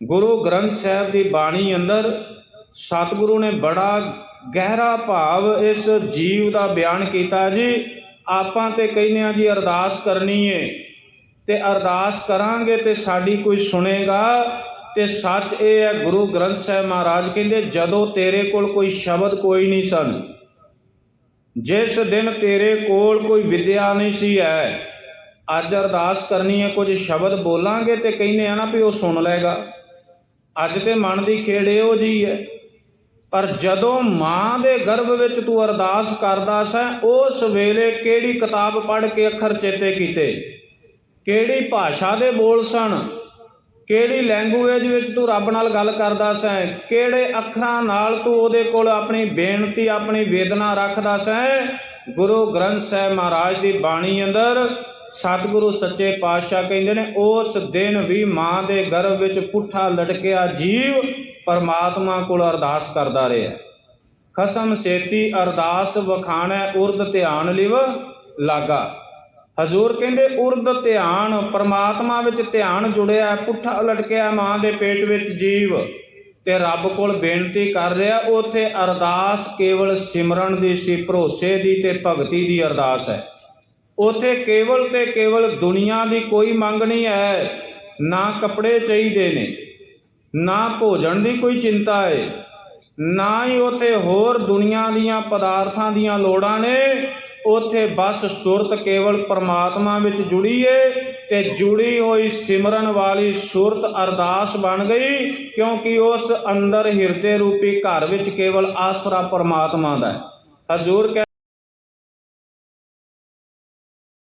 ਗੁਰੂ ਗ੍ਰੰਥ ਸਾਹਿਬ ਦੀ ਬਾਣੀ ਅੰਦਰ ਸਤਿਗੁਰੂ ਨੇ ਬੜਾ ਗਹਿਰਾ ਭਾਵ ਇਸ ਜੀਵ ਦਾ ਬਿਆਨ ਕੀਤਾ ਜੀ। ਆਪਾਂ ਤੇ ਕਹਿੰਦੇ ਆ ਜੀ ਅਰਦਾਸ ਕਰਨੀ ਏ। ਤੇ ਅਰਦਾਸ ਕਰਾਂਗੇ ਤੇ ਸਾਡੀ ਕੋਈ ਸੁਣੇਗਾ। ਤੇ ਸੱਚ ਇਹ ਹੈ, ਗੁਰੂ ਗ੍ਰੰਥ ਸਾਹਿਬ ਮਹਾਰਾਜ ਕਹਿੰਦੇ, ਜਦੋਂ ਤੇਰੇ ਕੋਲ ਕੋਈ ਸ਼ਬਦ ਕੋਈ ਨਹੀਂ ਸਨ, ਜਿਸ ਦਿਨ ਤੇਰੇ ਕੋਲ ਕੋਈ ਵਿਦਿਆ ਨਹੀਂ ਸੀ ਹੈ, ਅੱਜ ਅਰਦਾਸ ਕਰਨੀ ਹੈ, ਕੁਝ ਸ਼ਬਦ ਬੋਲਾਂਗੇ ਤੇ ਕਹਿੰਦੇ ਆ ਨਾ ਵੀ ਉਹ ਸੁਣ ਲਏਗਾ। ਅੱਜ ਤੇ ਮਨ ਦੀ ਖੇੜ ਜੀ ਹੈ। ਪਰ ਜਦੋਂ ਮਾਂ ਦੇ ਗਰਭ ਵਿੱਚ ਤੂੰ ਅਰਦਾਸ ਕਰਦਾ ਸੈਂ, ਉਸ ਵੇਲੇ ਕਿਹੜੀ ਕਿਤਾਬ ਪੜ੍ਹ ਕੇ ਅੱਖਰ ਚੇਤੇ ਕੀਤੇ? ਕਿਹੜੀ ਭਾਸ਼ਾ ਦੇ ਬੋਲ ਸਨ? ਕਿਹੜੀ ਲੈਂਗੁਏਜ ਵਿੱਚ ਤੂੰ ਰੱਬ ਨਾਲ ਗੱਲ ਕਰਦਾ ਸੈਂ? ਕਿਹੜੇ ਅੱਖਰਾਂ ਨਾਲ ਤੂੰ ਉਹਦੇ ਕੋਲ ਆਪਣੀ ਬੇਨਤੀ, ਆਪਣੀ ਵੇਦਨਾ ਰੱਖਦਾ ਸੈਂ? ਗੁਰੂ ਗ੍ਰੰਥ ਸਾਹਿਬ ਮਹਾਰਾਜ ਦੀ ਬਾਣੀ ਅੰਦਰ ਸਤਿਗੁਰੂ ਸੱਚੇ ਪਾਤਸ਼ਾਹ ਕਹਿੰਦੇ ਨੇ, ਉਸ ਦਿਨ ਵੀ ਮਾਂ ਦੇ ਗਰਭ ਵਿੱਚ ਪੁੱਠਾ ਲਟਕਿਆ ਜੀਵ ਪਰਮਾਤਮਾ ਕੋਲ ਅਰਦਾਸ ਕਰਦਾ ਰਿਹਾ। ਖਸਮ ਸੇਤੀ ਅਰਦਾਸ ਵਖਾਣੈ ਉਰਦ ਧਿਆਨ ਲਿਵ ਲਾਗਾ। ਹਜ਼ੂਰ ਕਹਿੰਦੇ ਉਰਦ ਧਿਆਨ ਪਰਮਾਤਮਾ ਵਿੱਚ ਧਿਆਨ ਜੁੜਿਆ, ਪੁੱਠਾ ਲਟਕਿਆ ਮਾਂ ਦੇ ਪੇਟ ਵਿੱਚ ਜੀਵ ਤੇ ਰੱਬ ਕੋਲ ਬੇਨਤੀ ਕਰ ਰਿਹਾ, ਉਥੇ ਅਰਦਾਸ ਕੇਵਲ ਸਿਮਰਨ ਦੀ ਸੀ, ਭਰੋਸੇ ਦੀ ਤੇ ਭਗਤੀ ਦੀ ਅਰਦਾਸ ਹੈ। ਉਥੇ ਕੇਵਲ ਤੇ ਕੇਵਲ ਦੁਨੀਆ ਦੀ ਕੋਈ ਮੰਗ ਨਹੀਂ ਹੈ, ਨਾ ਕੱਪੜੇ ਚਾਹੀਦੇ ਨੇ, ਨਾ ਭੋਜਨ ਦੀ ਕੋਈ ਚਿੰਤਾ ਹੈ, ਨਾ ਹੀ ਉਥੇ ਹੋਰ ਦੁਨੀਆ ਦੀਆਂ ਪਦਾਰਥਾਂ ਦੀਆਂ ਲੋੜਾਂ ਨੇ, ਉਥੇ ਬਸ ਸੁਰਤ ਕੇਵਲ ਪਰਮਾਤਮਾ ਵਿੱਚ ਜੁੜੀ ਏ ਤੇ ਜੁੜੀ ਹੋਈ ਸਿਮਰਨ ਵਾਲੀ ਸੁਰਤ ਅਰਦਾਸ ਬਣ ਗਈ, ਕਿਉਂਕਿ ਉਸ ਅੰਦਰ ਹਿਰਦੇ ਰੂਪੀ ਘਰ ਵਿੱਚ ਕੇਵਲ ਆਸਰਾ ਪਰਮਾਤਮਾ ਦਾ ਹੈ। ਹਜ਼ੂਰ ਕਹਿ